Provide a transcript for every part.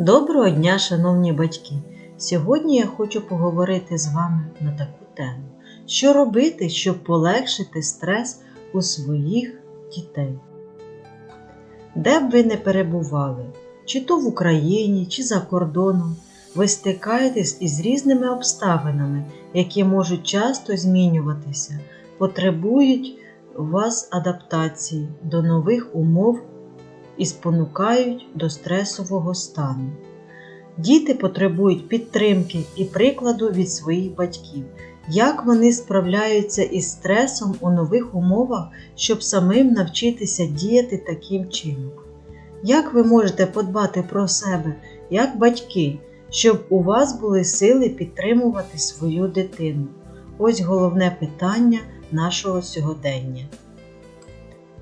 Доброго дня, шановні батьки! Сьогодні я хочу поговорити з вами на таку тему, що робити, щоб полегшити стрес у своїх дітей. Де б ви не перебували, чи то в Україні, чи за кордоном, ви стикаєтесь із різними обставинами, які можуть часто змінюватися, потребують у вас адаптації до нових умов і спонукають до стресового стану. Діти потребують підтримки і прикладу від своїх батьків, як вони справляються із стресом у нових умовах, щоб самим навчитися діяти таким чином. Як ви можете подбати про себе як батьки, щоб у вас були сили підтримувати свою дитину? Ось головне питання нашого сьогодення.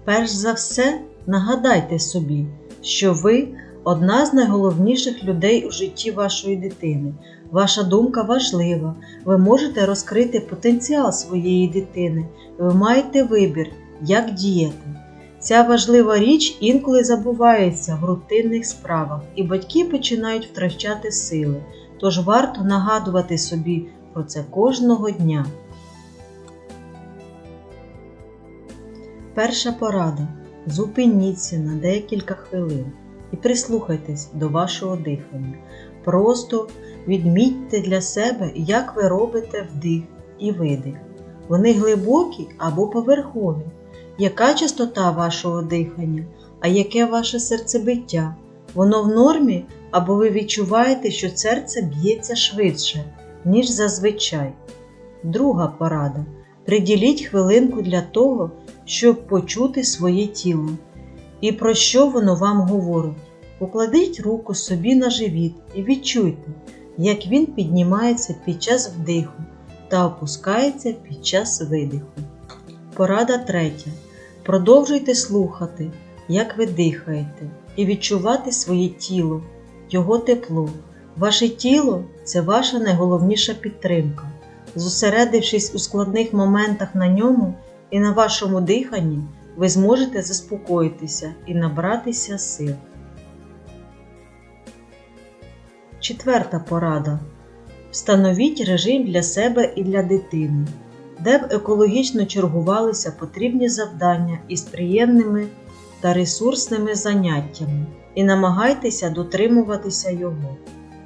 Перш за все, нагадайте собі, що ви одна з найголовніших людей у житті вашої дитини. Ваша думка важлива, ви можете розкрити потенціал своєї дитини, ви маєте вибір, як діяти. Ця важлива річ інколи забувається в рутинних справах, і батьки починають втрачати сили, тож варто нагадувати собі про це кожного дня. Перша порада. Зупиніться на декілька хвилин і прислухайтесь до вашого дихання. Просто відмітьте для себе, як ви робите вдих і видих. Вони глибокі або поверхові. Яка частота вашого дихання, а яке ваше серцебиття? Воно в нормі або ви відчуваєте, що серце б'ється швидше, ніж зазвичай. Друга порада. Приділіть хвилинку для того, щоб почути своє тіло і про що воно вам говорить. Покладіть руку собі на живіт і відчуйте, як він піднімається під час вдиху та опускається під час видиху. Порада третя. Продовжуйте слухати, як ви дихаєте, і відчувати своє тіло, його тепло. Ваше тіло це ваша найголовніша підтримка. Зосередившись у складних моментах на ньому і на вашому диханні, ви зможете заспокоїтися і набратися сил. Четверта порада. Встановіть режим для себе і для дитини, де б екологічно чергувалися потрібні завдання із приємними та ресурсними заняттями і намагайтеся дотримуватися його.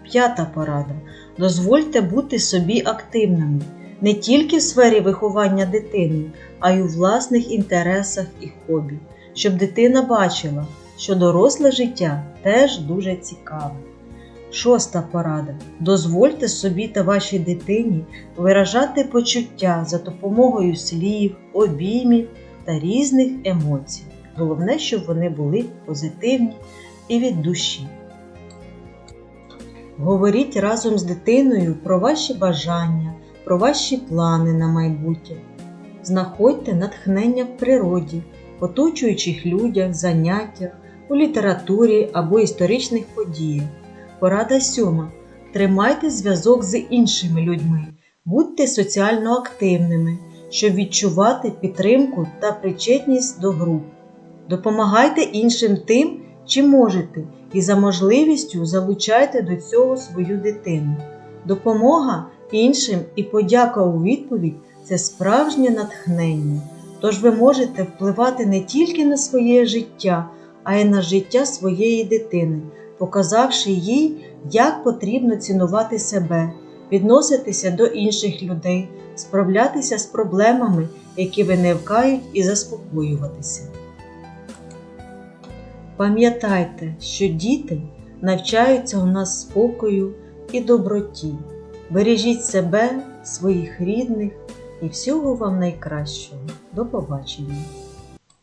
П'ята порада. Дозвольте бути собі активними не тільки в сфері виховання дитини, а й у власних інтересах і хобі, щоб дитина бачила, що доросле життя теж дуже цікаве. Шоста порада. Дозвольте собі та вашій дитині виражати почуття за допомогою слів, обіймів та різних емоцій. Головне, щоб вони були позитивні і від душі. Говоріть разом з дитиною про ваші бажання, про ваші плани на майбутнє. Знаходьте натхнення в природі, оточуючих людях, заняттях, у літературі або історичних подіях. Порада сьома. Тримайте зв'язок з іншими людьми, будьте соціально активними, щоб відчувати підтримку та причетність до груп. Допомагайте іншим тим, чим можете, і за можливістю залучайте до цього свою дитину. Допомога іншим і подяка у відповідь це справжнє натхнення. Тож ви можете впливати не тільки на своє життя, а й на життя своєї дитини, показавши їй, як потрібно цінувати себе, відноситися до інших людей, справлятися з проблемами, які виникають, і заспокоюватися. Пам'ятайте, що діти навчаються у нас спокою і доброті. Бережіть себе, своїх рідних і всього вам найкращого. До побачення!